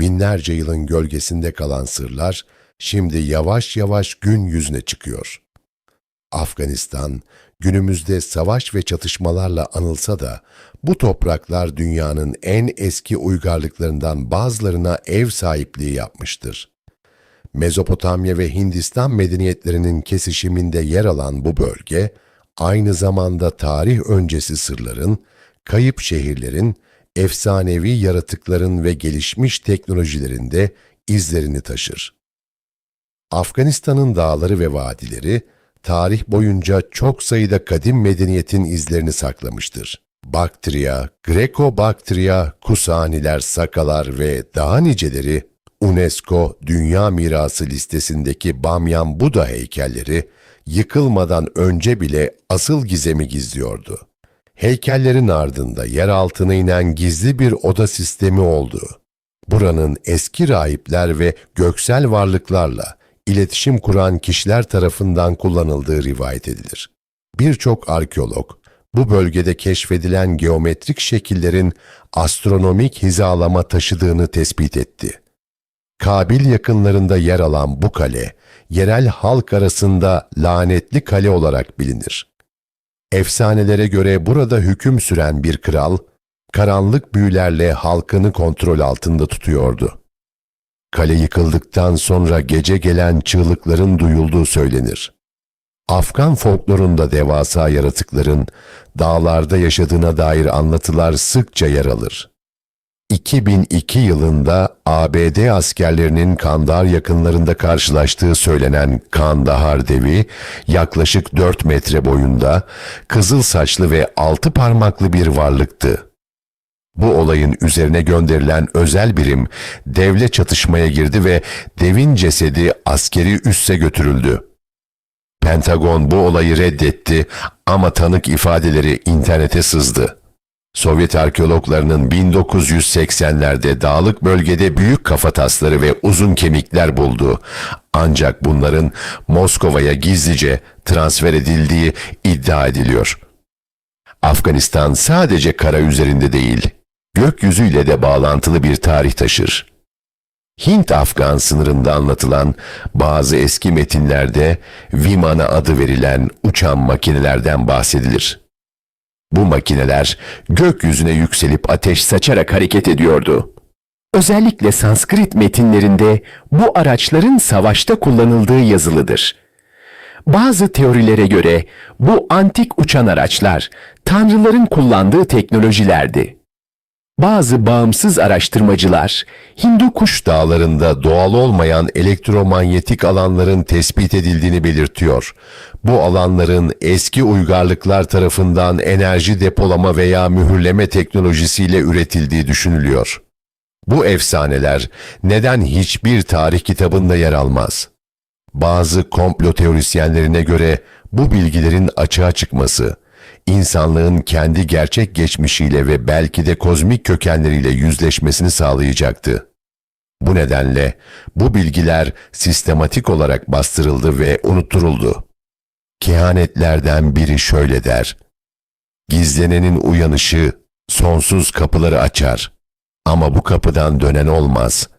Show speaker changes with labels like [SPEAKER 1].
[SPEAKER 1] Binlerce yılın gölgesinde kalan sırlar şimdi yavaş yavaş gün yüzüne çıkıyor. Afganistan günümüzde savaş ve çatışmalarla anılsa da bu topraklar dünyanın en eski uygarlıklarından bazılarına ev sahipliği yapmıştır. Mezopotamya ve Hindistan medeniyetlerinin kesişiminde yer alan bu bölge, aynı zamanda tarih öncesi sırların, kayıp şehirlerin, efsanevi yaratıkların ve gelişmiş teknolojilerinde izlerini taşır. Afganistan'ın dağları ve vadileri, tarih boyunca çok sayıda kadim medeniyetin izlerini saklamıştır. Baktriya, Greko-Baktriya, Kusaniler, Sakalar ve daha niceleri UNESCO Dünya Mirası listesindeki Bamyan Buda heykelleri yıkılmadan önce bile asıl gizemi gizliyordu. Heykellerin ardında yer altına inen gizli bir oda sistemi oldu. Buranın eski rahipler ve göksel varlıklarla iletişim kuran kişiler tarafından kullanıldığı rivayet edilir. Birçok arkeolog bu bölgede keşfedilen geometrik şekillerin astronomik hizalama taşıdığını tespit etti. Kabil yakınlarında yer alan bu kale, yerel halk arasında lanetli kale olarak bilinir. Efsanelere göre burada hüküm süren bir kral, karanlık büyülerle halkını kontrol altında tutuyordu. Kale yıkıldıktan sonra gece gelen çığlıkların duyulduğu söylenir. Afgan folklorunda devasa yaratıkların dağlarda yaşadığına dair anlatılar sıkça yer alır. 2002 yılında ABD askerlerinin Kandahar yakınlarında karşılaştığı söylenen Kandahar devi yaklaşık 4 metre boyunda, kızıl saçlı ve altı parmaklı bir varlıktı. Bu olayın üzerine gönderilen özel birim devle çatışmaya girdi ve devin cesedi askeri üsse götürüldü. Pentagon bu olayı reddetti ama tanık ifadeleri internete sızdı. Sovyet arkeologlarının 1980'lerde dağlık bölgede büyük kafatasları ve uzun kemikler buldu. Ancak bunların Moskova'ya gizlice transfer edildiği iddia ediliyor. Afganistan sadece kara üzerinde değil, gökyüzüyle de bağlantılı bir tarih taşır. Hint-Afgan sınırında anlatılan bazı eski metinlerde Vimana adı verilen uçan makinelerden bahsedilir. Bu makineler gökyüzüne yükselip ateş saçarak hareket ediyordu. Özellikle Sanskrit metinlerinde bu araçların savaşta kullanıldığı yazılıdır. Bazı teorilere göre bu antik uçan araçlar tanrıların kullandığı teknolojilerdi. Bazı bağımsız araştırmacılar Hindu kuş dağlarında doğal olmayan elektromanyetik alanların tespit edildiğini belirtiyor. Bu alanların eski uygarlıklar tarafından enerji depolama veya mühürleme teknolojisiyle üretildiği düşünülüyor. Bu efsaneler neden hiçbir tarih kitabında yer almaz? Bazı komplo teorisyenlerine göre bu bilgilerin açığa çıkması, insanlığın kendi gerçek geçmişiyle ve belki de kozmik kökenleriyle yüzleşmesini sağlayacaktı. Bu nedenle bu bilgiler sistematik olarak bastırıldı ve unutturuldu. Kehanetlerden biri şöyle der. Gizlenenin uyanışı sonsuz kapıları açar ama bu kapıdan dönen olmaz.''